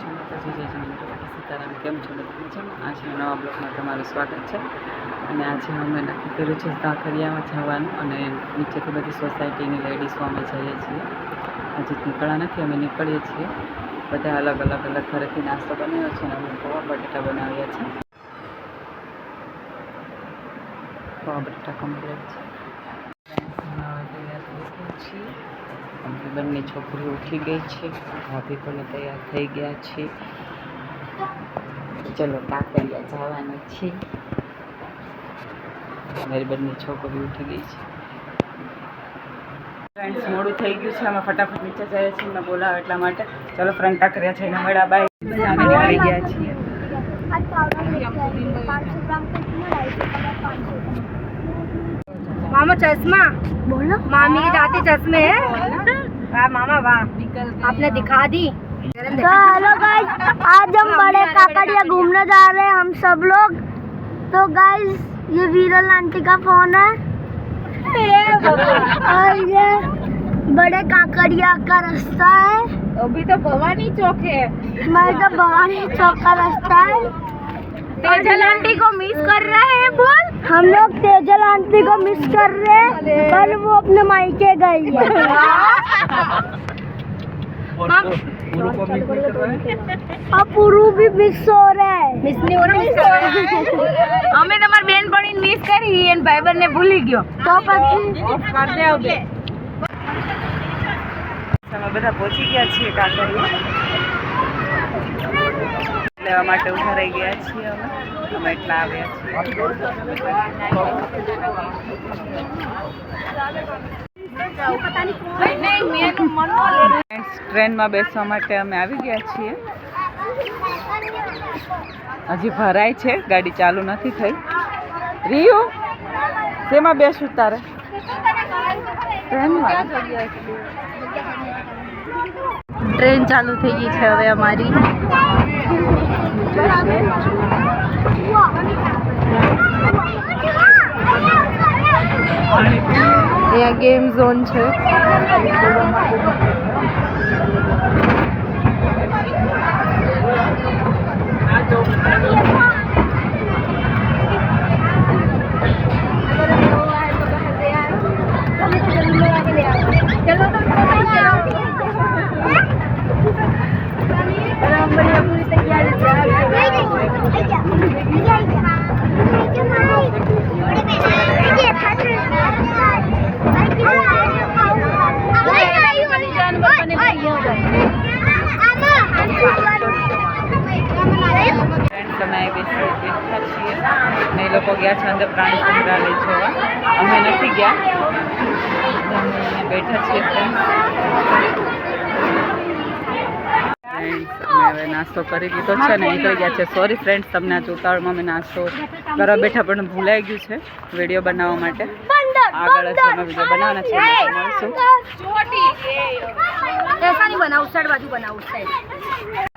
શ્રી માતાજી નવા બ્લોગમાં તમારું સ્વાગત છે. અને આજે અમે નક્કી કર્યું છે કાંકરિયામાં જવાનું અને નીચેથી બધી સોસાયટીની લેડીઝો અમે જઈએ છીએ. આજે નીકળ્યા નથી, અમે નીકળીએ છીએ. બધા અલગ અલગ અલગ ઘરેથી નાસ્તો બનાવ્યો છે અને અમે પૌવા બટેટા બનાવ્યા છે. પૌવા બટેટા કમ્પ્લીટ છે હવે તૈયાર થઈ ગયા છીએ અમે બંને છોકરીઓ ઉઠી ગઈ છે ભાભી પણ તૈયાર થઈ ગયા છે ચલો કાંકરિયા જવાનું છે મારી બંને છોકરીઓ ઉઠી ગઈ છે ફ્રેન્ડ્સ મોડું થઈ ગયું છે અમે ફટાફટ નીચે જઈએ છીએ મેં બોલાવો એટલા માટે ચલો ફ્રેન્ડ કાંકરિયા છે એના મેળા બાય અમે નીકળી ગયા છીએ आज पावडर लेके आई है पाँच सौ ग्राम का कितना ढाई सौ का पाँच सौ मामा चश्मा बोलो मामी के जाते चश्मे है वाह मामा वाह आपने दिखा दी? तो हेलो गाइस आज हम बड़े काकड़िया घूमने जा रहे हैं हम सब लोग। तो गाइस ये वीरल आंटी का फ़ोन है। और ये बड़े काकड़िया का रास्ता है। अभी तो भवानी चौक है। मैं तो भवानी चौक का रास्ता है। तेजल आंटी को मिस कर रहे हैं बोल हम लोग तेजल आंटी को मिस कर रहे हैं पर वो अपने मायके गई है अब पुरु भी मिस हो रहा है મિસ ની ઓર મિસ અમે તમાર બેન પણ મિસ કરી એન ભાઈબંધ ને ભૂલી ગયો तो પછી ઓફ કર દે હવે અમે બધા પહોંચી ગયા છીએ કાંકરિયા લેવા માટે ઊભા રહી ગયા છીએ અમે. અમે એટલા આવ્યા છીએ. ટ્રેનમાં બેસવા માટે અમે આવી ગયા છીએ. હજી ભરાય છે, ગાડી ચાલુ નથી થઈ. રિયુ તેમાં બેસું તારે? ટ્રેનમાં? ટ્રેન ચાલુ થઈ ગઈ છે હવે અમારી. ઝોન છે. બેઠા એ લોકો ગયા છે અંદર પ્રાણી સંગ્રહાલય જોવા. અમે નથી ગયા. બેઠા છીએ હવે નાસ્તો કરી લીધો છે ને નીકળી ગયા છે. સોરી ફ્રેન્ડ્સ તમને આ ઉતાવળમાં મેં નાસ્તો કરવા બેઠા પણ ભૂલાઈ ગયું છે વીડિયો બનાવવા માટે. આગળ જ અમે બનાવવાના છે.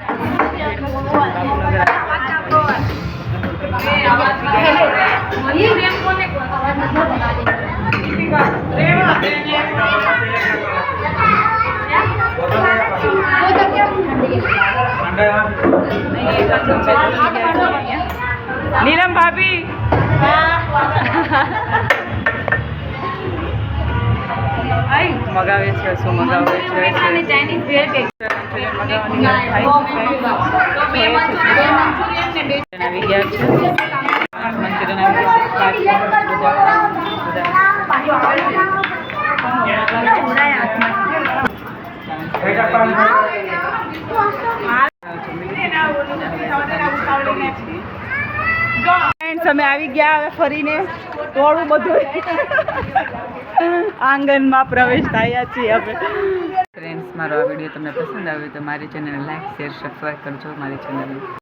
નીલમ ભાભી. મગાવે છે શું મગાવે છે મગાવવાની આવી ગયા છે. ફ્રેન્ડ્સ અમે આવી ગયા હવે ફરીને. થોડું બધું. આંગણમાં પ્રવેશ થયા છીએ અમે. ફ્રેન્ડ્સ મારો આ વીડિયો તમને પસંદ આવ્યો તો મારી ચેનલને લાઈક શેર સબસ્ક્રાઈબ કરજો, મારી ચેનલને